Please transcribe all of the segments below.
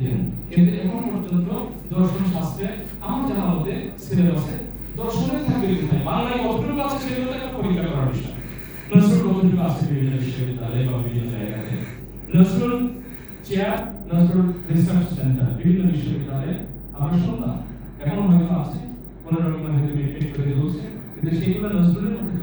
কিন্তু এখন পর্যন্ত দর্শন শাস্ত্রে আমার জানা মতে সিলেবাসে দর্শনের থাকবে কোথায় বাংলায় কতটুকু আছে সেগুলো একটা পরীক্ষা করার বিষয়। নজরুল কতটুকু আছে বিভিন্ন বিশ্ববিদ্যালয়ে বা বিভিন্ন জায়গাতে? Nazrul chair Nazrul research centre, বিভিন্ন বিশ্ববিদ্যালয়ে আমরা শুনলাম। এখনও হয়তো আছে। কোনো রকম হয়তো বেনিফিট করে চলছে কিন্তু সেগুলো নজরুলের মধ্যে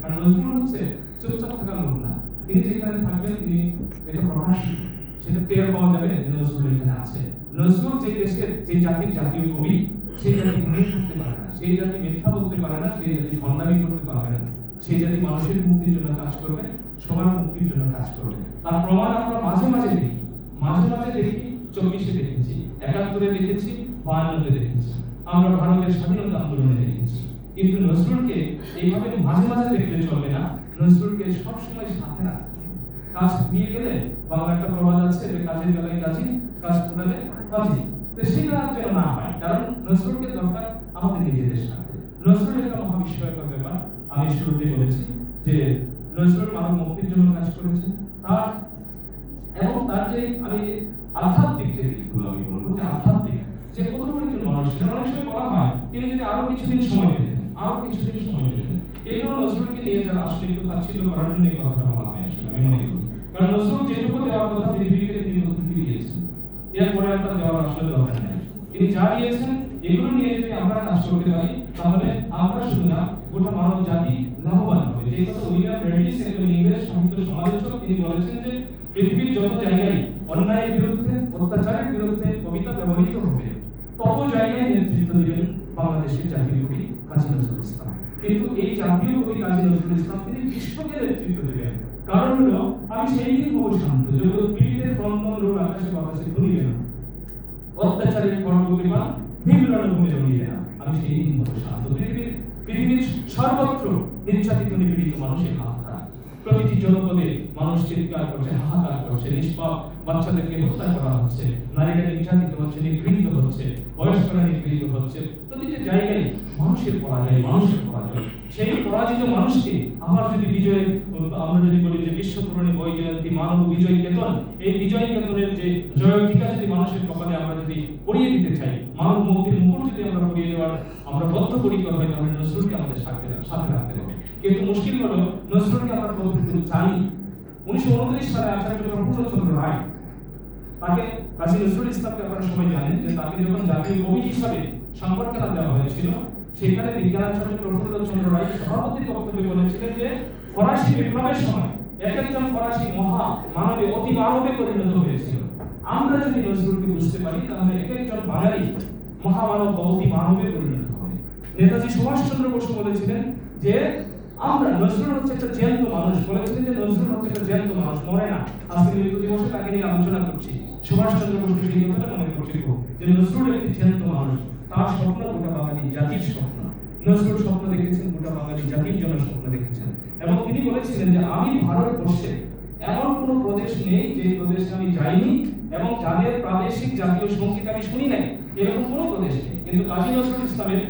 কারণ নজরুল হচ্ছে চুপচাপ থাকার লোক না। তিনি যেখানে থাকবেন, তিনি এটা প্রকাশিত সেটা টের পাওয়া যাবে নজরুল এখানে আছে। নজরুল যে দেশের যে জাতির জাতীয় কবি, সেই জাতি ভুল করতে পারে না। সেই জাতি মিথ্যা বলতে পারে না, সেই জাতি ভণ্ডামি করতে পারবে না। সেই জাতি মানুষের মুক্তির জন্য কাজ করবে, সবার মুক্তির জন্য কাজ করবে। তার প্রমাণ আমরা মাঝে মাঝে দেখি। মাঝে মাঝে দেখি, চব্বিশে দেখেছি, একাত্তরে দেখেছি, বায়ান্নতে দেখেছি। আমরা ভারতের স্বাধীনতা আন্দোলনে দেখেছি। কিন্তু নজরুলকে এইভাবে মাঝে মাঝে দেখলে চলবে না। নজরুলকে সবসময় সাথে রাখতে। কাজ দিয়ে গেলে বাংলা একটা প্রবাদ আছে যে কাজের বেলায় কাজী কাজ করলে কাজী তো সেটা যেন না হয়, কারণ নজরুলকে দরকার আমাদের নিজেদের সাথে। নজরুল একটা মহাবিস্ময়কর ব্যাপার। আমি শুরুতে বলেছি যে নজরুল মানব মুক্তির জন্য কাজ করেছেন তার এবং তার যে আমি আধ্যাত্মিক যে দিকগুলো আমি বলব, যে আধ্যাত্মিক, যে কত একজন মানুষ ছিলেন অনেক সময় বলা হয়, তিনি যদি আরও কিছুদিন সময় পেতেন আরও কিছুদিন সময় পেতেন এই জন্য নজরুলকে নিয়ে যারা আসলে একটু তাচ্ছিল্য করার জন্য এই কথাটা বলা হয় আসলে, আমি মনে করি। নজরুল যেটুকু দেওয়ার কথা পৃথিবীকে তিনি প্রতিটি দিয়েছেন এরপরে আর তার দেওয়ার আসলে দরকার নেই তিনি যা দিয়েছেন এগুলো নিয়ে যদি আমরা কাজ করতে পারি তাহলে আমরা না গোটা মানব জাতি লাভবান হবে যে কথা উইলিয়াম ব্রেডিস একজন ইংরেজ সাহিত্য সমালোচক তিনি বলেছেন যে পৃথিবীর যত জায়গায় অন্যায়ের বিরুদ্ধে অত্যাচারের বিরুদ্ধে কবিতা ব্যবহৃত হবে তত জায়গায় নেতৃত্ব দিবেন বাংলাদেশের জাতীয় কবি কাজী নজরুল ইসলাম কিন্তু এই জাতীয় কবি কাজী নজরুল ইসলাম তিনি বিশ্বকে নেতৃত্ব দিবেন কারণ হলো, আমি সেই দিন হব শান্ত জগৎ পীড়িতের ক্রন্দন রোগ আকাশে বাতাসে ধরিবে না। অত্যাচারের কর্মবিমান বিভিন্ন ভূমি জমিয়ে না। আমি সেই দিন হব শান্ত পৃথিবীর পৃথিবীর সর্বত্র নির্যাতিত, নিপীড়িত মানুষের হাহাকার। প্রতিটি জনপদে মানুষ চিৎকার করছে, হাহাকার করছে, নিষ্পাপ বাচ্চাদেরকে হত্যা করা হচ্ছে নারীরা নির্যাতিত হচ্ছে নিগৃহীত হচ্ছে, বয়স্করা নিগৃহীত হচ্ছে, প্রতিটি জায়গায় মানুষের পরাজয় মানুষের পরাজয়। সেই পরাজিত মানুষকে আবার যদি বিজয়ের, আমরা যদি বলি যে বিশ্ব পুরনী বই জয়ন্তী, মানব বিজয় কেতন, এই বিজয় কেতনের যে জয় টিকা যদি মানুষের কপালে আমরা যদি পড়িয়ে দিতে চাই, মানব মুক্তির মুকুট যদি আমরা পড়িয়ে দেওয়ার, আমরা বদ্ধপরিকর হই তাহলে নজরুলকে আমাদের সাথে সাথে রাখতে হবে। কিন্তু মুশকিল হলো, নজরুলকে আমরা জানি উনিশশো উনত্রিশ সালে আচার্য প্রফুল্লচন্দ্র রায় তাকে কাজী নজরুল ইসলামকে আপনারা সবাই জানেন যে তাকে যখন জাতীয় কবি হিসাবে সম্বর্ধনা দেওয়া হয়েছিল, সেখানে বিজ্ঞানাচার্য প্রফুল্লচন্দ্র রায় সভাপতির বক্তব্যে বলেছিলেন যে ফরাসি বিপ্লবের সময় এক একজন ফরাসি মহা মানবে, অতি মানবে পরিণত হয়েছিল। আমরা যদি নজরুলকে বুঝতে পারি, তাহলে এক একজন বাঙালি মহামানব অতি মানবে পরিণত হবে। নেতাজি সুভাষচন্দ্র বসু বলেছিলেন যে আমরা নজরুল হচ্ছে একটা জ্যান্ত মানুষ। বলে বলেছিলেন যে নজরুল হচ্ছে একটা জ্যান্ত মানুষ, মরে না। আজকে মৃত্যু দিবসে তাকে নিয়ে আলোচনা করছি, সুভাষচন্দ্র বসু সেই কথাটা মনে করছিল যে নজরুল একটি জ্যান্ত মানুষ। তার স্বপ্ন গোটা বাঙালি জাতির স্বপ্ন। নজরুল স্বপ্ন দেখেছেন, গোটা বাঙালি জাতির জন্য স্বপ্ন দেখেছেন। এবং তিনি বলেছিলেন যে আমি ভারতবর্ষে এমন কোনো প্রদেশ নেই যে প্রদেশে আমি যাইনি এবং যাদের প্রাদেশিক জাতীয় সংগীত আমি শুনি নাই, এরকম কোনো প্রদেশ নেই। কিন্তু কাজী নজরুল ইসলামের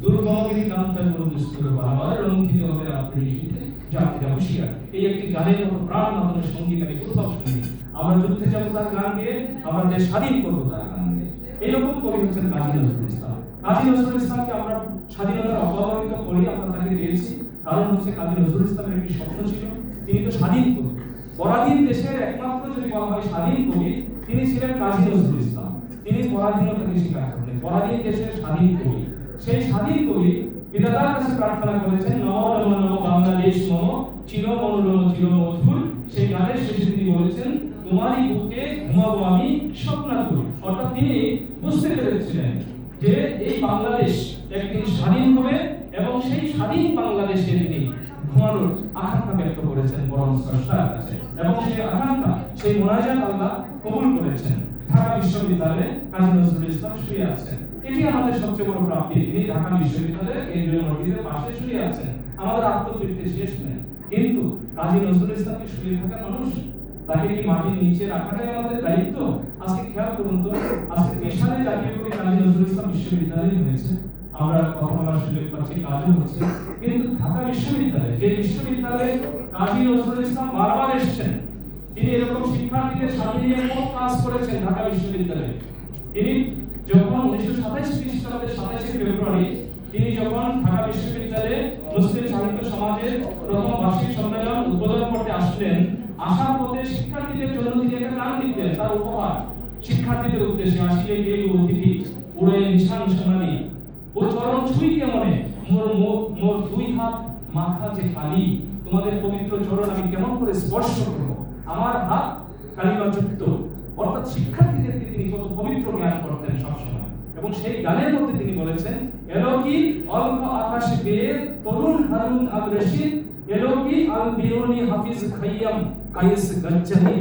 দুর্গমগিরি কান্তার কোনো দুস্তর আবার রঙ্কিত হবে রাত্রি শীতে জাতিরা এই একটি গানের মতো প্রাণ আমাদের সংগীত আমি কোথাও শুনি আমরা যুদ্ধে যাব তার গান গেয়ে আমরা দেশ স্বাধীন করব তার গান গেয়ে এইরকম কবি হচ্ছেন কাজী নজরুল ইসলাম। কাজী নজরুল ইসলামকে আমরা স্বাধীনতার অপমানিত করি আমরা তাকে দিয়েছি কারণ হচ্ছে কাজী নজরুল ইসলামের একটি স্বপ্ন ছিল, তিনি তো স্বাধীন কবি। পরাধীন দেশের একমাত্র যদি বলা হয় স্বাধীন কবি, তিনি ছিলেন কাজী নজরুল ইসলাম। তিনি পরাধীনতাকে স্বীকার করলেন। পরাধীন দেশের স্বাধীন কবি। সেই স্বাধীন কবি বিধাতার কাছে প্রার্থনা করেছেন, নম নম নম বাংলাদেশ মম, চির মনোরম, চির মধুর। সেই গানের শেষে তিনি বলেছেন, তোমারই বুকে ঘুমাবো আমি স্বপ্নাতুর। অর্থাৎ তিনি বুঝতে পেরেছিলেন যে এই বাংলাদেশ একদিন স্বাধীন হবে এবং সেই স্বাধীন বাংলাদেশে তিনি ঘুমানোর আকাঙ্ক্ষা ব্যক্ত করেছেন বরং স্রষ্টার কাছে। এবং সেই আকাঙ্ক্ষা, সেই মোনাজাত আল্লাহ কবুল করেছেন। ঢাকা বিশ্ববিদ্যালয়ে কাজী নজরুল ইসলাম শুয়ে আছেন। এটি আমাদের সবচেয়ে বড় প্রাপ্তি। তিনি ঢাকা বিশ্ববিদ্যালয়ে কেন্দ্রীয় মসজিদের পাশে শুয়ে আছেন। আমাদের আত্মতৃপ্তি শেষ নেই কিন্তু কাজী নজরুল ইসলামকে শুয়ে থাকা মানুষ, তাকে কি মাটির নিচে রাখাটাই আমাদের দায়িত্ব? আজকে খেয়াল করুন তো, আজকে পেশারে জাতীয় কবি কাজী নজরুল ইসলাম বিশ্ববিদ্যালয় হয়েছে। আমরা কথা বলার সুযোগ পাচ্ছি, কাজও হচ্ছে। কিন্তু ঢাকা বিশ্ববিদ্যালয়ে, যে বিশ্ববিদ্যালয়ে কাজী নজরুল ইসলাম বারবার এসেছেন, তিনি এরকম শিক্ষার্থীদের সাথে নিয়ে খুব কাজ করেছেন ঢাকা বিশ্ববিদ্যালয়ে। তিনি যখন উনিশশো সাতাইশ খ্রিস্টাব্দের সাতাইশে ফেব্রুয়ারি, তিনি যখন ঢাকা বিশ্ববিদ্যালয়ে মুসলিম সাহিত্য সমাজের প্রথম বার্ষিক সম্মেলন উদ্বোধন করতে আসলেন, আসার পথে শিক্ষার্থীদের জন্য তিনি একটা গান লিখলেন, তার উপহার। শিক্ষার্থীদের উদ্দেশ্যে আসিলে গিয়ে অতিথি, উড়ে নিশান সোনালি। ও চরণ ছুঁই কেমনে মোর মোর- দুই হাত, মাথা যে খালি। তোমাদের পবিত্র চরণ আমি কেমন করে স্পর্শ করব? আমার হাত কালিমাযুক্ত। অর্থাৎ শিক্ষার্থীদেরকে তিনি কত পবিত্র জ্ঞান করতেন সবসময়। এবং সেই গানের মধ্যে তিনি বলেছেন অল্প তরুণ Harun al Rashid? Al Biruni Hafiz Khayyam গজ্জানি?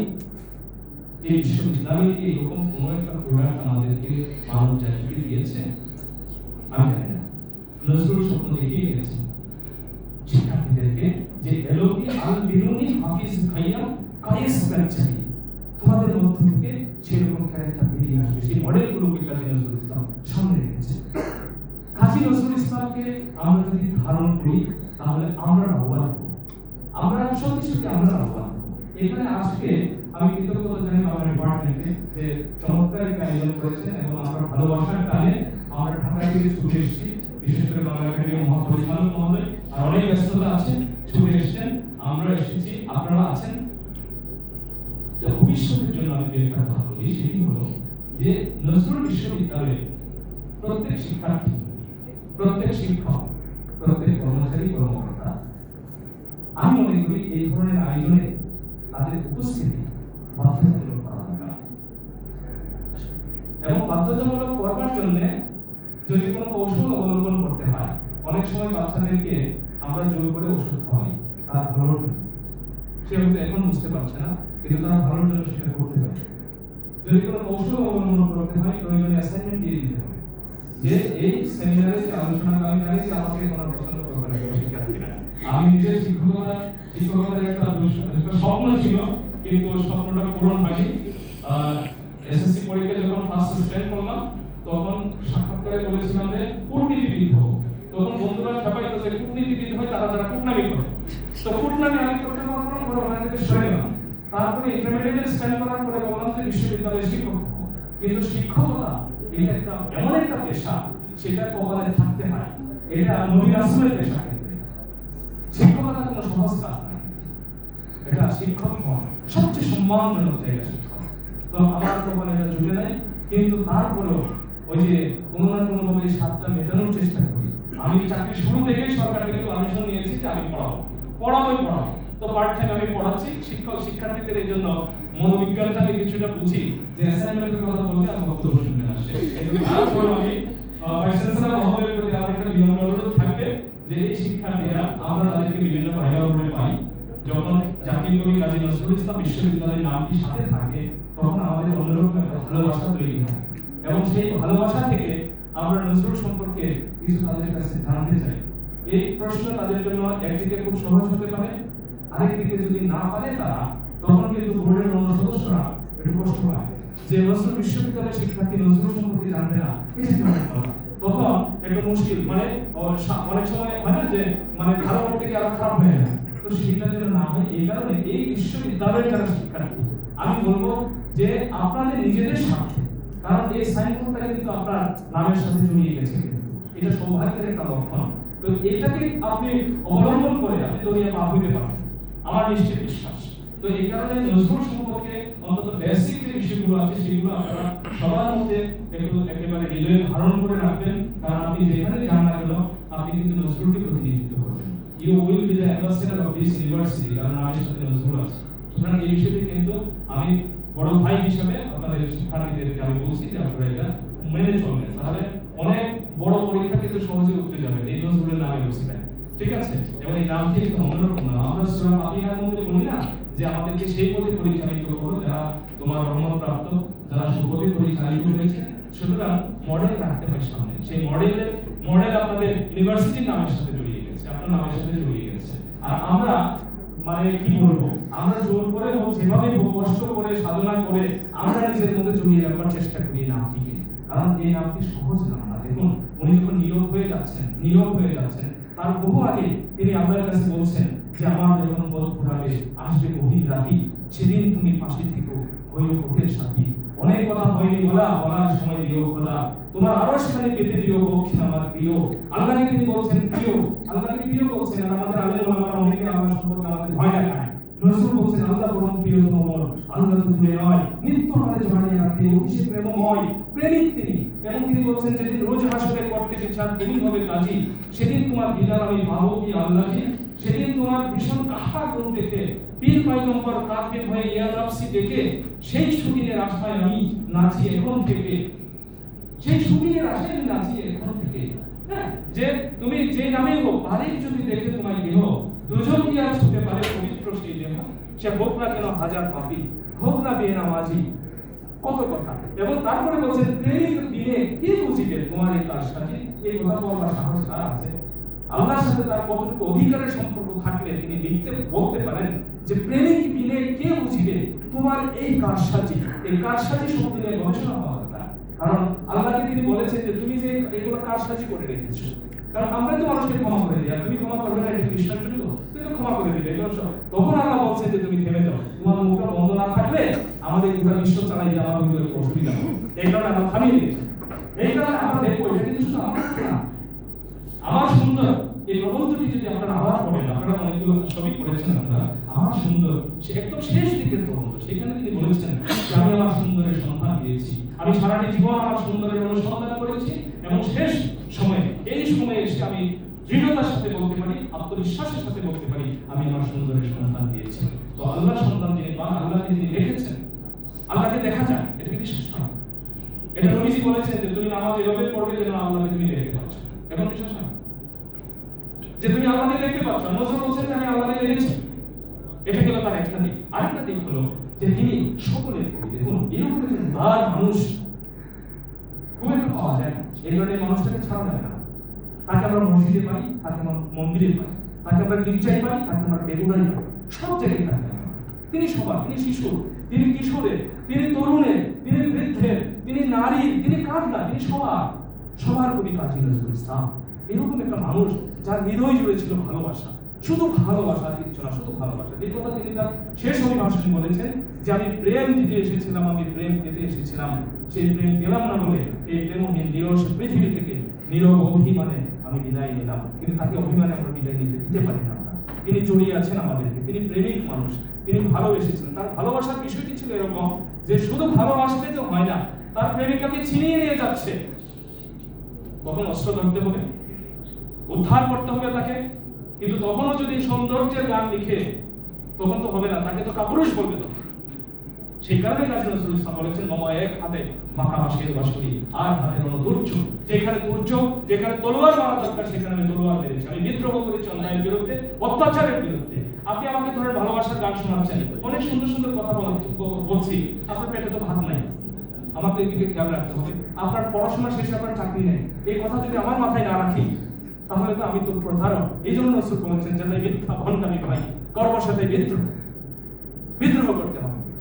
এই এরকম কোনো একটা প্রোডাক্ট আমাদেরকে মানব জাতিকে দিয়েছে, আমি জানি না। নজরুল স্বপ্ন শিক্ষার্থীদেরকে যে আল বিরুনি হাফিজ খাইয়াম গজ্জানি? তোমাদের মধ্য থেকে সেরকম ক্যারেক্টার বেরিয়ে আসবে। সেই মডেলগুলোকে কাজী নজরুল ইসলাম সামনে রেখেছে। কাজী নজরুল ইসলামকে আমরা যদি ধারণ করি, তাহলে আমরা লাভবান আমরা সত্যি সত্যি আমরা লাভবান এখানে আজকে আমি কৃতজ্ঞতা জানাই আমার ডিপার্টমেন্টে যে চমৎকার একটা আয়োজন করেছেন এবং আমরা ভালোবাসার টানে আমরা ঢাকা থেকে ছুটে এসেছি। বিশেষ করে বাংলা একাডেমি মহাপরিচালক মহোদয় আর অনেক ব্যস্ততা আছে, ছুটে এসেছেন। আমরা এসেছি, আপনারা আছেন। জন্য আমি যে কথা বলি, সেটি হলো যে নজরুল বিশ্ববিদ্যালয়ে প্রত্যেক শিক্ষার্থী, প্রত্যেক শিক্ষক, প্রত্যেক কর্মচারী, কর্মকর্তা, আমি মনে করি এই ধরনের আয়োজনে তাদের উপস্থিতি বাধ্যতামূলক করা দরকার। এবং বাধ্যতামূলক করবার জন্য যদি কোনো কৌশল অবলম্বন করতে হয়, অনেক সময় বাচ্চাদেরকে আমরা জোর করে ওষুধ খাওয়াই, তার জন্য সে হয়তো এখন বুঝতে পারছে না। কিন্তু তারা ভালোর জন্য সেটা করতে হবে যদি কোনো কৌশল অবলম্বন করতে হয় প্রয়োজনে অ্যাসাইনমেন্ট দিয়ে দিতে হবে। যে এই সেমিনারে যে আলোচনা আমি জানি যে আমাকে কোনো পছন্দ করবে না শিক্ষার্থীরা আমি নিজে শিক্ষকতা, শিক্ষকতার একটা স্বপ্ন ছিল, কিন্তু স্বপ্নটা পূরণ হয়নি। এসএসসি পরীক্ষা যখন ফার্স্ট স্ট্যান্ড করলাম তখন সাক্ষাৎকারে বলেছিলাম যে কূটনীতিবিদ হব তখন বন্ধুরা সবাই যে কূটনীতিবিদ হয়, তারা যারা কূটনামি করে। তো কূটনামি আমি করতে ওখান থেকে সরে গেলাম তারপরে ইন্টারমিডিয়েট স্ট্যান্ড করার পরে বললাম যে বিশ্ববিদ্যালয়ে শিক্ষক। কিন্তু শিক্ষকতা এটা একটা, এমন একটা পেশা সেটা কপালে থাকতে হয় এটা নবী রাসূলের পেশা। শিক্ষকতা কোনো সহজ কাজ নয় এটা শিক্ষক সবচেয়ে সম্মানজনক জায়গা শিক্ষক। তো আমার কপালে এটা জুটে নাই, কিন্তু তারপরেও ওই যে কোনো না কোনো ভাবে স্বাদটা মেটানোর চেষ্টা করি। আমি চাকরি শুরু থেকেই সরকার থেকে পারমিশন নিয়েছি যে আমি পড়াবো। পড়াবোই পড়াবো। পার্ট আমি পড়াচ্ছি, শিক্ষক শিক্ষার্থীদের এই জন্য মনোবিজ্ঞানটা আমি কিছুটা বুঝি, যে অ্যাসাইনমেন্টের কথা বলতে আমার বক্তব্য আসে কিন্তু তারপর আমি ভাইস চ্যান্সেলর প্রতি আমার একটা বিনম্র অনুরোধ থাকবে, যে এই শিক্ষার্থীরা, আমরা তাদেরকে বিভিন্ন পাইগারগুলো পাই। যখন জাতীয় কবি কাজী নজরুল ইসলাম বিশ্ববিদ্যালয়ের নামটি সাথে থাকে, তখন আমাদের অন্যরকম একটা ভালোবাসা তৈরি হয়। এবং সেই ভালোবাসা থেকে আমরা নজরুল সম্পর্কে কিছু তাদের কাছে জানতে চাই। এই প্রশ্ন তাদের জন্য একদিকে খুব সহজ হতে পারে আরেকদিকে যদি না পারে তারা, তখন কিন্তু বোর্ডের অন্য সদস্যরা একটু কষ্ট পায় যে নজরুল বিশ্ববিদ্যালয়ের শিক্ষার্থী নজরুল সম্পর্কে জানবে না? তখন মুশকিল মানে অনেক সময় হয় না যে মানে থেকে আরও খারাপ হয়ে যায় তো সেটা যেন না হয়, এই কারণে এই বিশ্ববিদ্যালয়ের যারা শিক্ষার্থী, আমি বলব যে আপনাদের নিজেদের স্বার্থে, কারণ এই সাইনবোর্ডটা কিন্তু আপনার নামের সাথে জড়িয়ে গেছে। এটা সৌভাগ্যের একটা লক্ষণ তো এটাকে আপনি অবলম্বন করে আপনি দুনিয়া পা হইতে পারবেন আমার নিশ্চিত বিশ্বাস। তো এই কারণে নজরুল সম্পর্কে অন্তত বেসিক যে বিষয়গুলো আছে, সেগুলো আপনারা সবার মধ্যে একটু একেবারে হৃদয়ে ধারণ করে রাখবেন। কারণ আপনি যেখানে যান না কেন, আপনি কিন্তু নজরুলকে প্রতিনিধিত্ব করবেন। You will be the ambassador of this university কারণ আমার সাথে নজরুল আছে। সুতরাং এই বিষয়টি কিন্তু আমি বড় ভাই হিসাবে আপনাদের শিক্ষার্থীদেরকে আমি বলছি যে আপনারা এটা মেনে চলবেন। তাহলে অনেক বড় পরীক্ষা কিন্তু সহজে উঠতে যাবে, এই নজরুলের নামে বসে ঠিক আছে? এবং এই নামটি একটু অন্যরকম না আমরা সুরা ফাতিহার মধ্যে বলি না যে আমাদেরকে সেই পথে পরিচালিত করো যারা তোমার রহমত প্রাপ্ত যারা সুপথে পরিচালিত হয়েছে। সুতরাং মডেল রাখতে হয় সামনে। সেই মডেলের মডেল আপনাদের ইউনিভার্সিটির নামের সাথে জড়িয়ে গেছে, আপনার নামের সাথে জড়িয়ে গেছে। আর আমরা মানে কি বলব? আমরা জোর করে হোক যেভাবে হোক, কষ্ট করে, সাধনা করে আমরা নিজের মধ্যে জড়িয়ে রাখবার চেষ্টা করি এই নামটিকে। কারণ এই নামটি সহজ নাম না। দেখুন, উনি যখন নীরব হয়ে যাচ্ছেন, নীরব হয়ে যাচ্ছেন তার বহু আগে তিনি আপনার কাছে বলছেন যে আমার যখন পথ ঘুরাবে, আসবে গভীর রাতি, সেদিন তুমি পাশে থেকো হইও পথের সাথী। অনেক কথা হয়নি বলা, বলার সময় দিও বলা তোমার আরও সেখানে পেতে দিও বক্ষে আমার প্রিয়। আল্লাহকে তিনি বলছেন, প্রিয়। আল্লাহকে প্রিয় বলছেন। আমাদের আল্লাহ ওলামারা অনেকে আল্লাহ সম্পর্কে আমাদের ভয় দেখায়। নজরুল বলছেন আল্লাহ বরং প্রিয় তোমার আল্লাহ তো দূরে নয় নিত্য আমাদের জড়াইয়া রাখে অভিষেক প্রেমময় প্রেমিক তিনি। এবং তিনি বলছেন যেদিন রোজ হাসরে করতে চান তুমি হবে কাজী সেদিন তোমার দিদার আমি ভাবো কি আল্লাহজি সেদিন তোমার ভীষণ কাহা গুণ দেখে পীর পয়গম্বর কাঁদকে ভয়ে ইয়া নাফসি দেখে সেই সুদিনের আশায় আমি নাচি এখন থেকে সেই সুদিনের আশায় আমি নাচি এখন থেকে। হ্যাঁ, যে তুমি যে নামে হোক আরেক যদি দেখে তোমায় দেহ দুজন আর ছুটে পারে পবিত্র সেই দেহ সে হোক না কেন হাজার পাপি? হোক না বিয়ে নামাজি। কত কথা। এবং তারপরে বলছেন প্রেমিক দিনে কি বুঝিবে তোমার এই কাজ সাথে এই কথা বলবার সাহস কার আছে। আল্লাহর সাথে তার কতটুকু অধিকারের সম্পর্ক থাকলে তিনি লিখতে বলতে পারেন যে, প্রেমিক বিনে কে বুঝিবে তোমার এই কারসাজি এই কারসাজি নিয়ে গবেষণা হওয়া দরকার কারণ আল্লাহকে তিনি বলেছেন যে, তুমি যে এগুলো কারসাজি করে রেখেছো। কারণ আমরা তো মানুষকে ক্ষমা করে দিই তুমি ক্ষমা করবে না, এটা বিশ্বাস করি তো তুমি তো ক্ষমা করে দিবে। তখন আল্লাহ বলছেন যে তুমি থেমে যাও। তোমার মুখটা বন্ধ না থাকলে আমাদের পুরো বিশ্ব চালাই দিয়ে আমার ভিতরে অসুবিধা এই কারণে আমরা থামিয়ে দিয়েছি। এই কারণে আমরা দেখব, এটা কিন্তু শুধু আমার না, আমার সুন্দর। এই প্রবন্ধটি যদি আপনারা আবার পড়েন আপনারা অনেকগুলো ছবি পড়েছেন আপনারা, আমার সুন্দর, সে একদম শেষ দিকের প্রবন্ধ, সেখানে তিনি বলেছেন যে, আমি আমার সুন্দরের সন্ধান পেয়েছি। আমি সারাটি জীবন আমার সুন্দরের অনুসন্ধান করেছি এবং শেষ সময়ে, এই সময়ে এসে আমি দৃঢ়তার সাথে বলতে পারি, আত্মবিশ্বাসের সাথে বলতে পারি, আমি আমার সুন্দরের সন্ধান পেয়েছি তো আল্লাহ সন্তান যিনি পান, আল্লাহকে তিনি রেখেছেন, আল্লাহকে দেখা যায়, এটা বিশ্বাস করা এটা নবীজি বলেছেন যে তুমি নামাজ এভাবে পড়বে যেন আল্লাহকে তুমি দেখতে পাচ্ছ। এখন বিশ্বাস যে তুমি আল্লাহকে দেখতে পাচ্ছ বলছেন আমি আল্লাহকে দেখেছি। এটা গেল তার একটা দিক। আরেকটা দিক হলো যে তিনি সকলের কবি দেখুন, এরকম একজন দার মানুষ খুব একটা পাওয়া যায় এই ধরনের মানুষটাকে ছাড়া যায় না। তাকে আমরা মসজিদে পাই, তাকে আমরা মন্দিরে পাই, তাকে আমরা গির্জায় পাই, তাকে আমরা বেগুড়াই পাই, সব জায়গায় তাকে। তিনি সবার, তিনি শিশু, তিনি কিশোরের তিনি তরুণের তিনি বৃদ্ধের তিনি নারীর তিনি কার তিনি সবার সবার কবি কাজী নজরুল ইসলাম এরকম একটা মানুষ যার হৃদয় জুড়ে ছিল ভালোবাসা। শুধু ভালোবাসা কিচ্ছু না, শুধু ভালোবাসা। এই কথা তিনি তার শেষ অভিভাষণে বলেছেন যে, আমি প্রেম দিতে এসেছিলাম, আমি প্রেম পেতে এসেছিলাম। সেই প্রেম পেলাম না বলে, এই প্রেমহীন নিরস পৃথিবী থেকে নীরব অভিমানে আমি বিদায় নিলাম। কিন্তু তাকে অভিমানে আমরা বিদায় নিতে দিতে পারি না তিনি জড়িয়ে আছেন আমাদেরকে। তিনি প্রেমিক মানুষ। তিনি ভালোবেসেছেন। তার ভালোবাসার বিষয়টি ছিল এরকম যে শুধু ভালোবাসলে তো হয় না, তার প্রেমিকাকে ছিনিয়ে নিয়ে যাচ্ছে। তখন অস্ত্র ধরতে হবে, উদ্ধার করতে হবে তাকে, কিন্তু তখনও যদি সৌন্দর্যের গান লিখে, তখন তো হবে না। তাকে তো কাপুরুষ বলবে সেই কারণে ইসলাম বলেছেন মামা এক হাতে মাখা বাঁশের বাঁশরি আর হাতে রণ দুর্যোগ যেখানে দুর্যোগ, যেখানে তলোয়ার মারা দরকার, সেখানে আমি তলোয়ার মেরেছি আমি বিদ্রোহ করেছি অন্যায়ের বিরুদ্ধে, অত্যাচারের বিরুদ্ধে। আপনি আমাকে ধরে ভালোবাসার গান শোনাচ্ছেন। অনেক সুন্দর সুন্দর কথা বলা- বলছি। আপনার পেটে তো ভাত নাই। আমার তো এদিকে খেয়াল রাখতে হবে। আপনার পড়াশোনা শেষে আপনার চাকরি নেই। এই কথা যদি আমার মাথায় না রাখি, তাহলে তো আমি তো প্রধারক এই জন্য নসরুল বলেছেন যে তাই মিথ্যা ভণ্ডামি ভাই কর্ম সাথে বিদ্রোহ। বিদ্রোহ করতে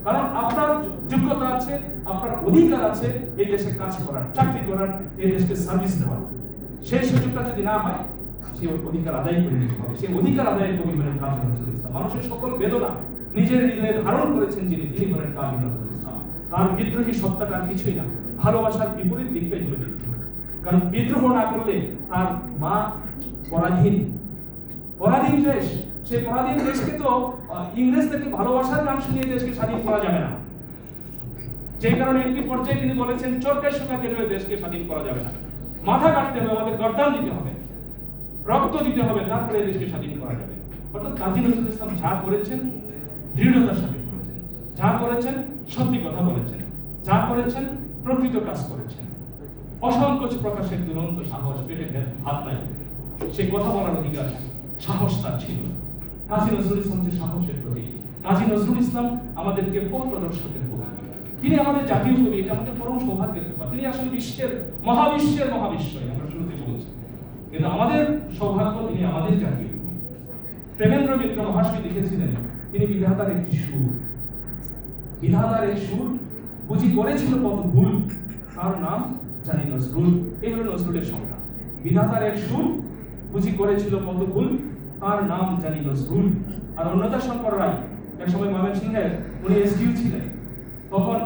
কারণ আপনার যোগ্যতা আছে, আপনার অধিকার আছে এই দেশে কাজ করার, চাকরি করার, এই দেশকে সার্ভিস দেওয়ার। সেই সুযোগটা যদি না হয় সেই অধিকার আদায় করে নিতে হবে। সেই অধিকার আদায়ের কবি হলেন কাজী নজরুল ইসলাম। মানুষের সকল বেদনা নিজের হৃদয়ে ধারণ করেছেন যিনি, তিনি হলেন কাজী নজরুল ইসলাম। তার বিদ্রোহী সত্তাটা আর কিছুই না, ভালোবাসার বিপরীত দিকটাই হলো বিদ্রোহ। কারণ বিদ্রোহ না করলে তার মা পরাধীন। পরাধীন দেশ সেই পরাধীন দেশকে তো ইংরেজদেরকে ভালোবাসার নাম শুনিয়ে দেশকে স্বাধীন করা যাবে না। যে কারণে একটি পর্যায়ে তিনি বলেছেন চরকায় সুতাকে ধরে দেশকে স্বাধীন করা যাবে না। মাথা কাটতে হবে, আমাদের গর্দান দিতে হবে। রক্ত দিতে হবে, তারপরে দেশকে স্বাধীন করা যাবে। অর্থাৎ কাজী নজরুল ইসলাম যা করেছেন দৃঢ়তার সাথে করেছেন। যা করেছেন, সত্যি কথা বলেছেন। যা করেছেন, প্রকৃত কাজ করেছেন। অসংকোচ প্রকাশের দুরন্ত সাহস পেটে হাত নাই সে কথা বলার অধিকার, সাহস তার ছিল কাজী নজরুল ইসলাম যে সাহসের প্রতীক কাজী নজরুল ইসলাম আমাদেরকে পথ প্রদর্শকের প্রতীক তিনি আমাদের জাতীয় কবি এটা আমাদের পরম সৌভাগ্যের ব্যাপার। তিনি আসলে বিশ্বের, মহাবিশ্বের মহাবিশ্বই আমরা শুরুতে বলেছি। কিন্তু আমাদের সৌভাগ্য তিনি আমাদের জাতীয় প্রেমেন্দ্র মিত্র মহাশয় লিখেছিলেন, তিনি বিধাতার একটি সুর। বিধাতার এই সুর বুঝি করেছিল কত ভুল, তার নাম জানি নজরুল। এই হলো নজরুলের সংজ্ঞা বিধাতার এক সুর বুঝি করেছিল কত ভুল তার নাম জানি নজরুল আর অন্যতা শঙ্কর রায়, এক সময় ময়মনসিংহের, উনি এসডিউ ছিলেন। তখন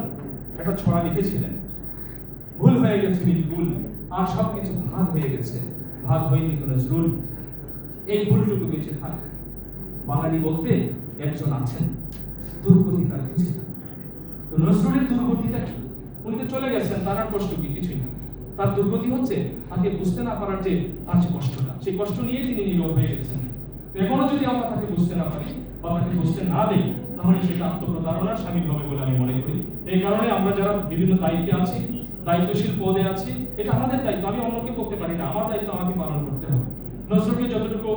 একটা ছড়া লিখেছিলেন, ভুল হয়ে গেছে ভুল, আর সব কিছু ভাগ হয়ে গেছে। ভাগ হয়নি কোনো নজরুল এই ভুলটুকু বেঁচে থাক। বাঙালি বলতে একজন আছেন, দুর্গতি তার বুঝে নজরুলের দুর্গতিটা কি? উনি তো চলে গেছেন, তার আর কষ্ট কি? কিছুই না। তার দুর্গতি হচ্ছে, তাকে বুঝতে না পারার যে তার যে কষ্টটা, সেই কষ্ট নিয়ে তিনি নীরব হয়ে গেছেন। এখনও যদি আমরা তাকে বুঝতে না পারি বা তাকে বুঝতে না দিই, তাহলে সেটা আত্মপ্রতারণার সামিল হবে বলে আমি মনে করি। এই কারণে আমরা যারা বিভিন্ন দায়িত্বে আছি, দায়িত্বশীল পদে আছি, এটা আমাদের দায়িত্ব, আমি অন্যকে করতে পারি না, আমার দায়িত্ব আমাকে পালন করতে হবে। নজরুলকে যতটুকু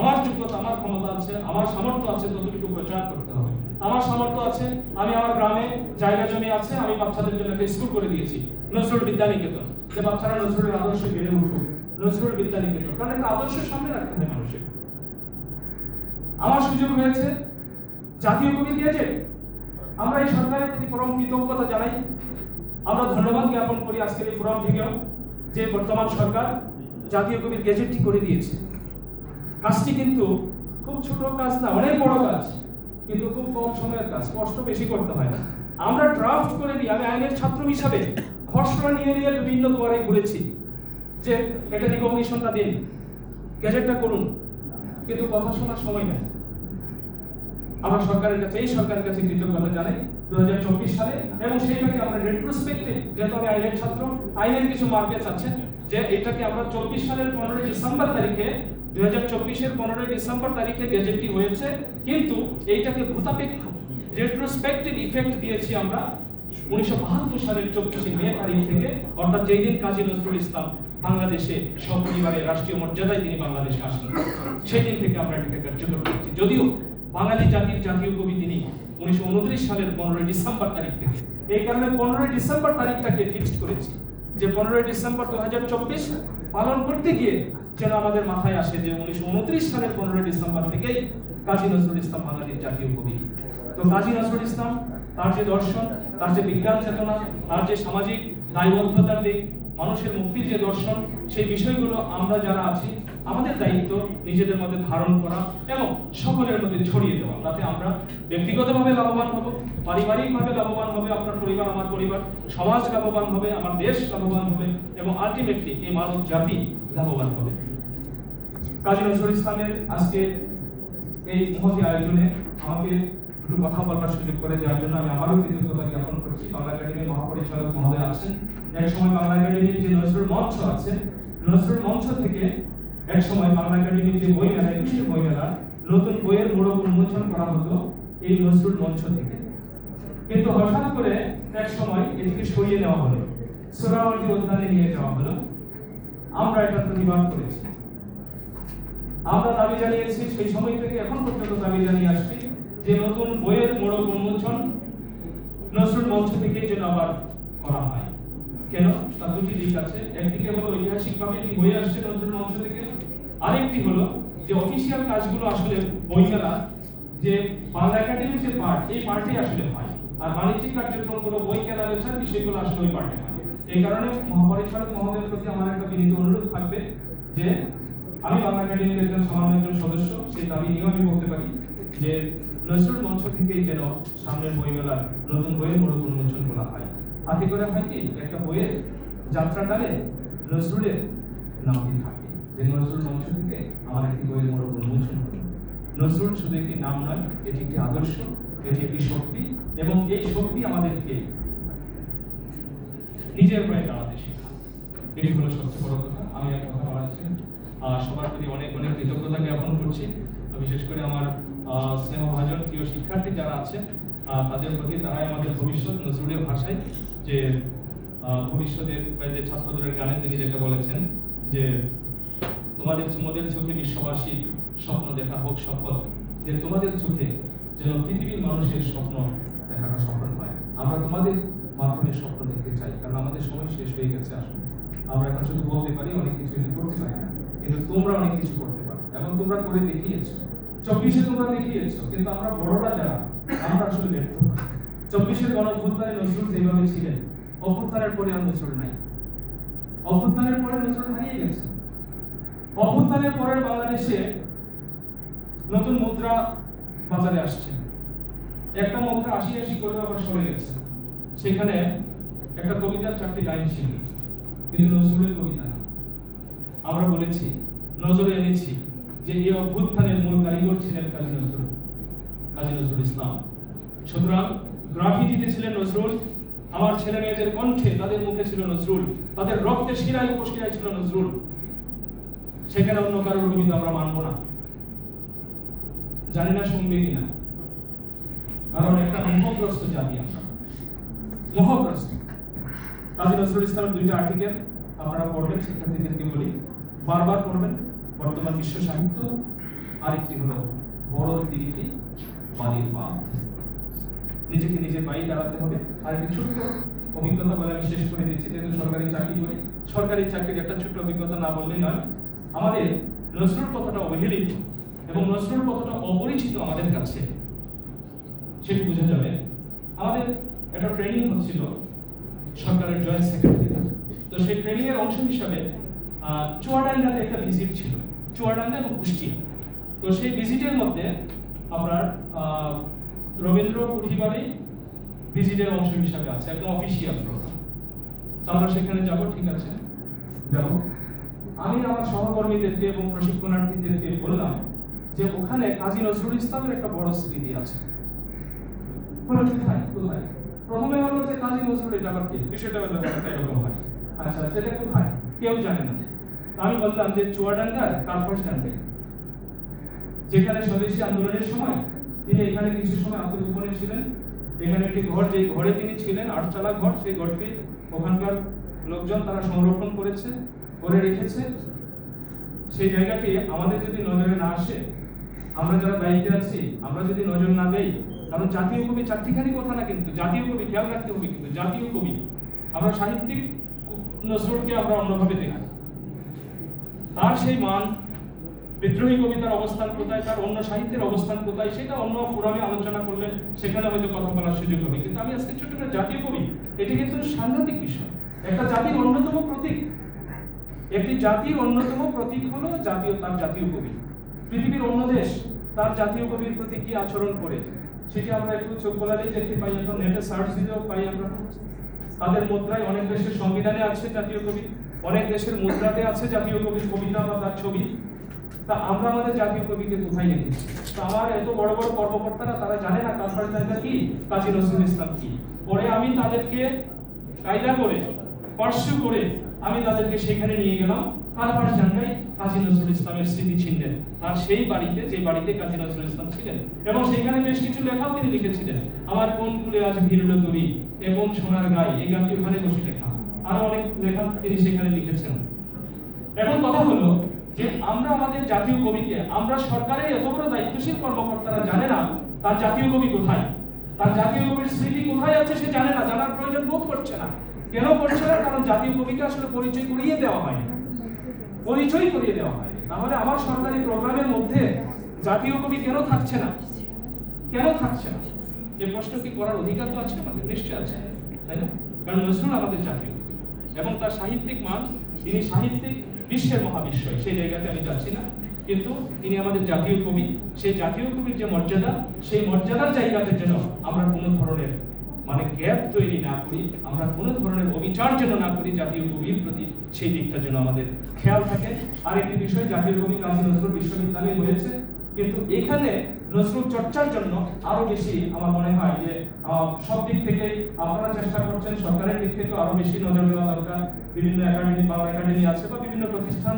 আমার যোগ্যতা, আমার ক্ষমতা আছে, আমার সামর্থ্য আছে, ততটুকু প্রচার করতে হবে। আমার সামর্থ্য আছে, আমি আমার গ্রামে জায়গা জমি আছে, আমি বাচ্চাদের জন্য একটা স্কুল করে দিয়েছি। নজরুল বিদ্যানিকেতন, যে বাচ্চারা নজরুলের আদর্শে বেড়ে উঠুক, নজরুল বিদ্যানিকেতন। কারণ একটা আদর্শ সামনে রাখতে হয় মানুষের। আমার সুযোগ হয়েছে। জাতীয় কবি দিয়েছে আমরা এই সরকারের প্রতি পরম কৃতজ্ঞতা জানাই। আমরা ধন্যবাদ জ্ঞাপন করি আজকের এই ফোরাম থেকেও যে বর্তমান সরকার জাতীয় কবির গেজেটটি করে দিয়েছে। কাজটি কিন্তু খুব ছোট কাজ না, অনেক বড় কাজ, কিন্তু খুব কম সময়ের কাজ, কষ্ট বেশি করতে হয় না। আমরা ড্রাফট করে দিই, আমি আইনের ছাত্র হিসাবে খসড়া নিয়ে নিয়ে বিভিন্ন দুয়ারে ঘুরেছি যে এটা রিকগনিশনটা দিন গেজেটটা করুন। কিন্তু কথা শোনার সময় নেই। আমরা সরকারের কাছে, এই সরকারের কাছে কৃতজ্ঞতা জানাই দু হাজার চব্বিশ সালে এবং সেইটাকে আমরা রেট্রোস্পেক্টিভ যেহেতু আমি আইনের ছাত্র, আইনের কিছু মার্কেটস আছে যে এটাকে আমরা চব্বিশ সালের পনেরোই ডিসেম্বর তারিখে দুই হাজার চব্বিশের পনেরোই ডিসেম্বর তারিখে গেজেটটি হয়েছে, কিন্তু এইটাকে ভূতাপেক্ষ রেট্রোস্পেক্টিভ ইফেক্ট দিয়েছি আমরা উনিশশো বাহাত্তর সালের চব্বিশে মে তারিখ থেকে, অর্থাৎ যেই দিন কাজী নজরুল ইসলাম বাংলাদেশে সপরিবারে রাষ্ট্রীয় মর্যাদায় তিনি বাংলাদেশে আসলেন। সেই দিন থেকে আমরা এটাকে কার্যকর করছি। যদিও বাঙালি জাতির জাতীয় কবি তিনি উনিশশো উনত্রিশ সালের পনেরোই ডিসেম্বর তারিখ থেকে। এই কারণে পনেরোই ডিসেম্বর তারিখটাকে ফিক্সড করেছি। যে পনেরোই ডিসেম্বর দু হাজার চব্বিশ পালন করতে গিয়ে যেন আমাদের মাথায় আসে যে উনিশশো উনত্রিশ সালের পনেরোই ডিসেম্বর থেকেই কাজী নজরুল ইসলাম বাঙালির জাতীয় কবি। তো কাজী নজরুল ইসলাম, তার যে দর্শন, তার যে বিজ্ঞান চেতনা, তার যে সামাজিক দায়বদ্ধতার দিক মানুষের মুক্তির যে দর্শন, সেই বিষয়গুলো আমরা যারা আছি, আমাদের দায়িত্ব নিজেদের মধ্যে ধারণ করা এবং সকলের মধ্যে ছড়িয়ে দেওয়া তাতে আমরা ব্যক্তিগতভাবে লাভবান হব, পারিবারিকভাবে লাভবান হবে আপনার পরিবার, আমার পরিবার, সমাজ লাভবান হবে, আমার দেশ লাভবান হবে এবং আলটিমেটলি এই মানব জাতি লাভবান হবে। কাজী নজরুল ইসলামের আজকে এই মহতি আয়োজনে আমাকে একটু কথা বলার সুযোগ করে দেওয়ার জন্য আমি আবারও কৃতজ্ঞতা জ্ঞাপন করছি। বাংলা একাডেমির মহাপরিচালক মহোদয় আছেন এক সময় বাংলা একাডেমির যে নজরুল মঞ্চ আছে, নজরুল মঞ্চ থেকে এক সময় বাংলা একাডেমির যে বই মেলা একুশের বই মেলা নতুন বইয়ের মোড়ক উন্মোচন করা হতো এই নজরুল মঞ্চ থেকে। কিন্তু হঠাৎ করে এক সময় এটিকে সরিয়ে নেওয়া হলো। সোরাওয়ার্দী উদ্যানে নিয়ে যাওয়া হলো। আমরা এটা প্রতিবাদ করেছি। আমরা দাবি জানিয়েছি, সেই সময় থেকে এখন পর্যন্ত দাবি জানিয়ে আসছি যে নতুন বইয়ের মোড়ক উন্মোচন নজরুল মঞ্চ থেকে যেন আবার করা হয়। কেন? তার দুটি দিক আছে। একদিকে হলো ঐতিহাসিকভাবে বই আসছে নজরুল মঞ্চ থেকে। আরেকটি হলো যে অফিসিয়াল কাজগুলো আসলে বই মেলা যে বাংলা একাডেমির যে পার্ট এই পার্টে আসলে হয়। আর বাণিজ্যিক কার্যক্রমগুলো বই কেনা বেচার বিষয়গুলো আসলে ওই পার্টে হয়। এই কারণে মহাপরিচালক মহোদয়ের প্রতি আমার একটা বিনীত অনুরোধ থাকবে যে, আমি বাংলা একাডেমির একজন সামান্য একজন সদস্য, সেই দাবি নিয়েও আমি বলতে পারি যে নজরুল মঞ্চ থেকেই যেন সামনের বইমেলার নতুন বইয়ের মোড়ক উন্মোচন করা হয়। তাতে করে হয় কি একটা বইয়ের যাত্রাকালে নজরুলের নামটি থাকে। যে নজরুল মঞ্চ থেকে আমার একটি বইয়ের মোড়ক উন্মোচন হলো। নজরুল শুধু একটি নাম নয় এটি একটি আদর্শ এটি একটি শক্তি এবং এই শক্তি আমাদেরকে নিজের পায়ে দাঁড়াতে শেখা এটি হলো সবচেয়ে বড় কথা। আমি এক কথা বাড়াচ্ছি আহ, সবার প্রতি অনেক অনেক কৃতজ্ঞতা জ্ঞাপন করছি। বিশেষ করে আমার স্নেহভাজন প্রিয় শিক্ষার্থী যারা আছে আহ, তাদের প্রতি তারাই আমাদের ভবিষ্যৎ নজরুলের ভাষায় যে ভবিষ্যতের যে ছাত্রদের গানে তিনি যেটা বলেছেন যে তোমাদের তোমাদের চোখে বিশ্ববাসী স্বপ্ন দেখা হোক সফল যে তোমাদের চোখে যেন পৃথিবীর মানুষের স্বপ্ন দেখাটা সফল হয়। আমরা তোমাদের মাধ্যমে স্বপ্ন দেখতে চাই কারণ আমাদের সময় শেষ হয়ে গেছে আসলে আমরা এখন শুধু বলতে পারি অনেক কিছু করতে পারি না কিন্তু তোমরা অনেক কিছু করতে পারো এবং তোমরা করে দেখিয়েছো। চব্বিশে তোমরা দেখিয়েছো, কিন্তু আমরা বড়রা যারা, আমরা আসলে ব্যর্থ চব্বিশের গণঅভ্যুত্থানে নজরুল যেভাবে ছিলেন, অভ্যুত্থানের পরে আর নজরুল নাই। অভ্যুত্থানের পরে নজরুল হারিয়ে গেছে। অভ্যুত্থানের পরে বাংলাদেশে নতুন মুদ্রা বাজারে আসছে। একটা মুদ্রা আশি আশি করে আবার সরে গেছে। সেখানে একটা কবিতার চারটি লাইন ছিল, কিন্তু নজরুলের কবিতা আমরা বলেছি, নজরে এনেছি। যে এই অভ্যুত্থানের মূল কারিগর ছিলেন কাজী নজরুল কাজী নজরুল ইসলাম। সুতরাং গ্রাফিতিতে ছিলেন নজরুল আমার ছেলে মেয়েদের কণ্ঠে তাদের মুখে ছিল নজরুল, তাদের রক্তের শিরায় উপশিরায় ছিল নজরুল। সেখানে অন্য কারোর কবিতা আমরা মানব না। জানি না শুনবে কিনা। কারণ একটা মোহগ্রস্ত জাতি মোহগ্রস্ত। কাজী নজরুল ইসলামের দুইটা আর্টিকেল আপনারা পড়বেন শিক্ষার্থীদেরকে বলি। বারবার পড়বেন। বর্তমান বিশ্ব সাহিত্য আরেকটি হলো বড় দিকে বাড়ির পা নিজেকে নিজে পাই দাঁড়াতে হবে। আর একটি ছোট্ট অভিজ্ঞতা বলে আমি শেষ করে দিচ্ছি। যেহেতু সরকারি চাকরি করি, সরকারি চাকরির একটা ছোট্ট অভিজ্ঞতা না বললেই নয়, আমাদের নজরুল কথাটা অবহেলিত এবং নজরুল কথাটা অপরিচিত আমাদের কাছে। সেটি বোঝা যাবে, আমাদের একটা ট্রেনিং হচ্ছিল সরকারের জয়েন্ট সেক্রেটারি তো। সেই ট্রেনিং এর অংশ হিসাবে চুয়াডাঙ্গাতে একটা ভিজিট ছিল। চুয়াডাঙ্গা এবং কুষ্টিয়া তো সেই ভিজিটের মধ্যে আপনার রবীন্দ্র পুঁথিবাড়ি ভিজিটের অংশ হিসাবে আছে একদম অফিসিয়াল প্রোগ্রাম তো আমরা সেখানে যাব ঠিক আছে? যাব। আমি আমার সহকর্মীদেরকে এবং প্রশিক্ষণার্থীদেরকে বললাম যে ওখানে কাজী নজরুল ইসলামের একটা বড় স্মৃতি আছে। বলে কোথায় কোথায়? প্রথমে হলো যে কাজী নজরুল এটা আবার কি? বিষয়টা হলো এরকম হয় আচ্ছা সেটা কোথায়? কেউ জানে না। আমি বললাম যে চুয়াডাঙ্গার কার্পাস ডাঙ্গায় যেখানে স্বদেশী আন্দোলনের সময় তিনি এখানে কিছু সময় আত্মগোপনে ছিলেন। এখানে একটি ঘর যে ঘরে তিনি ছিলেন, আটচালা ঘর, সেই ঘরটি ওখানকার লোকজন তারা সংরক্ষণ করেছে, করে রেখেছে। সেই জায়গাটি আমাদের যদি নজরে না আসে, আমরা যারা দায়িত্বে আছি, আমরা যদি নজর না দেই, কারণ জাতীয় কবি চারটিখানি কথা না কিন্তু, জাতীয় কবি, খেয়াল রাখতে হবে কিন্তু, জাতীয় কবি। আমরা সাহিত্যিক নজরুলকে আমরা অন্যভাবে দেখি। তার সেই মান, বিদ্রোহী কবিতার অবস্থান কোথায়, তার অন্য সাহিত্যের অবস্থান কোথায়, সেটা অন্য ফোরামে আলোচনা করলে সেখানে হয়তো কথা বলার সুযোগ হবে। কিন্তু আমি আজকে ছোট করে জাতীয় কবি, এটি কিন্তু সাংঘাতিক বিষয়। একটা জাতির অন্যতম প্রতীক। একটি জাতির অন্যতম প্রতীক হলো জাতীয়, তার জাতীয় কবি। পৃথিবীর অন্য দেশ, তার জাতীয় কবির প্রতি কি আচরণ করে? সেটি আমরা একটু চোখ গোলালেই দেখতে পাই এখন নেটে সার্চ দিলেও পাই আমরা। তাদের মুদ্রায় অনেক দেশের সংবিধানে আছে জাতীয় কবি। অনেক দেশের মুদ্রাতে আছে জাতীয় কবির কবিতা বা তার ছবি। তা আমরা আমাদের জাতীয় কবিকে কোথায় রেখেছি তা আমার এত বড় বড় কর্মকর্তারা, তারা জানে না কারফার জায়গা কি? কাজী নজরুল ইসলাম কি? পরে আমি তাদেরকে কায়দা করে, পার্শ্ব করে আমি তাদেরকে সেখানে নিয়ে গেলাম। কারফার জায়গায় কাজী নজরুল ইসলামের স্মৃতি ছিলেন তার সেই বাড়িতে, যে বাড়িতে কাজী নজরুল ইসলাম ছিলেন। এবং সেখানে বেশ কিছু লেখাও তিনি লিখেছিলেন। আমার কোন কুলে আজ ভিড়ল তরি এবং সোনার গায়ে এই গানটি ওখানে বসে লেখা। আরও অনেক লেখা তিনি সেখানে লিখেছেন। এখন কথা হলো যে আমরা আমাদের জাতীয় কবিকে, আমরা সরকারের এত বড় দায়িত্বশীল কর্মকর্তারা জানে না তার জাতীয় কবি কোথায়। তার জাতীয় কবির স্মৃতি কোথায় আছে সে জানে না, জানার প্রয়োজন বোধ করছে না। কেন করছে না? কারণ জাতীয় কবিকে আসলে পরিচয় করিয়ে দেওয়া হয় পরিচয় করিয়ে দেওয়া হয় তাহলে আমার সরকারি প্রোগ্রামের মধ্যে জাতীয় কবি কেন থাকছে না? কেন থাকছে না? এই প্রশ্ন কি করার অধিকার তো আছে আমাদের? নিশ্চয় আছে। তাই না? কারণ নজরুল আমাদের জাতীয়। এবং তার সাহিত্যিক মান, তিনি সাহিত্যিক বিশ্বের মহাবিশ্বয় সেই জায়গাতে আমি যাচ্ছি না। কিন্তু তিনি আমাদের জাতীয় কবি। সেই জাতীয় কবির যে মর্যাদা, সেই মর্যাদার জায়গাতে যেন আমরা কোনো ধরনের মানে গ্যাপ তৈরি না করি, আমরা কোনো ধরনের অবিচার যেন না করি জাতীয় কবির প্রতি, সেই দিকটা যেন আমাদের খেয়াল থাকে। আর একটি বিষয়, জাতীয় কবি কাজী নজরুল বিশ্ববিদ্যালয়ে হয়েছে। কিন্তু এখানে নজরুল চর্চার জন্য আরও বেশি আমার মনে হয় যে সব দিক থেকে আপনারা চেষ্টা করছেন, সরকারের দিক থেকে আরও বেশি নজর দেওয়া দরকার। বিভিন্ন একাডেমি বা একাডেমি আছে বা বিভিন্ন প্রতিষ্ঠান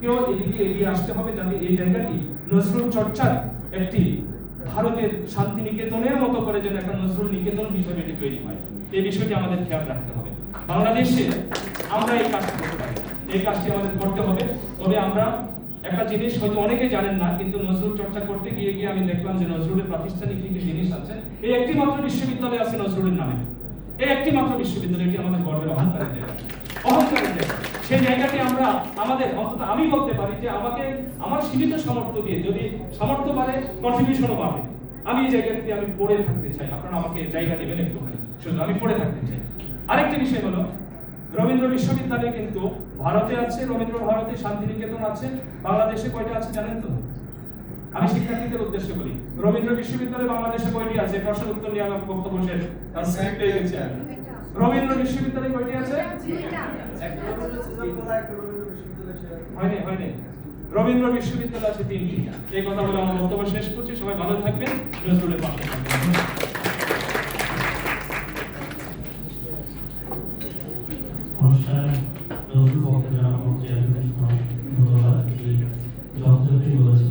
কেউ এদিকে এগিয়ে আসতে হবে যাতে এই জায়গাটি নজরুল চর্চার একটি ভারতের শান্তি নিকেতনের মতো করে যেন একটা নজরুল নিকেতন হিসেবে এটি তৈরি হয়। এই বিষয়টি আমাদের খেয়াল রাখতে হবে। বাংলাদেশে আমরা এই কাজটি করতে পারি এই কাজটি আমাদের করতে হবে। তবে আমরা একটা জিনিস হয়তো অনেকে জানেন না, কিন্তু নজরুল চর্চা করতে গিয়ে গিয়ে আমি দেখলাম যে নজরুলের প্রাতিষ্ঠানিক কি জিনিস আছে। এই একটি মাত্র বিশ্ববিদ্যালয় আছে নজরুলের নামে। এই একটি মাত্র বিশ্ববিদ্যালয়, এটি আমাদের গর্বের অহংকারের জায়গা। অহংকারের জায়গা। সেই জায়গাটি আমরা আমাদের, অন্তত আমি বলতে পারি যে আমাকে, আমার সীমিত সামর্থ্য দিয়ে যদি সামর্থ্য বাড়ে কন্ট্রিবিউশনও বাড়বে আমি এই জায়গাটিতে আমি পড়ে থাকতে চাই। আপনারা আমাকে জায়গা দেবেন একটুখানি। শুধু আমি পড়ে থাকতে চাই। আরেকটি বিষয় হলো রবীন্দ্র বিশ্ববিদ্যালয় কিন্তু ভারতে আছে, রবীন্দ্র ভারতে শান্তিনিকেতন আছে, বাংলাদেশে কয়টা আছে জানেন তো? আমি শিক্ষার্থীদের উদ্দেশ্যে বলি, রবীন্দ্র বিশ্ববিদ্যালয় বাংলাদেশে কয়টি আছে? প্রশ্নের উত্তর নিয়ে আমার বক্তব্য শেষ। রবীন্দ্র বিশ্ববিদ্যালয় কয়টি আছে? হয়নি হয়নি। রবীন্দ্র বিশ্ববিদ্যালয় আছে তিনটি। এই কথা বলে আমার বক্তব্য শেষ করছি। সবাই ভালো থাকবেন। নজরুলের পাশে থাকবেন। fabulous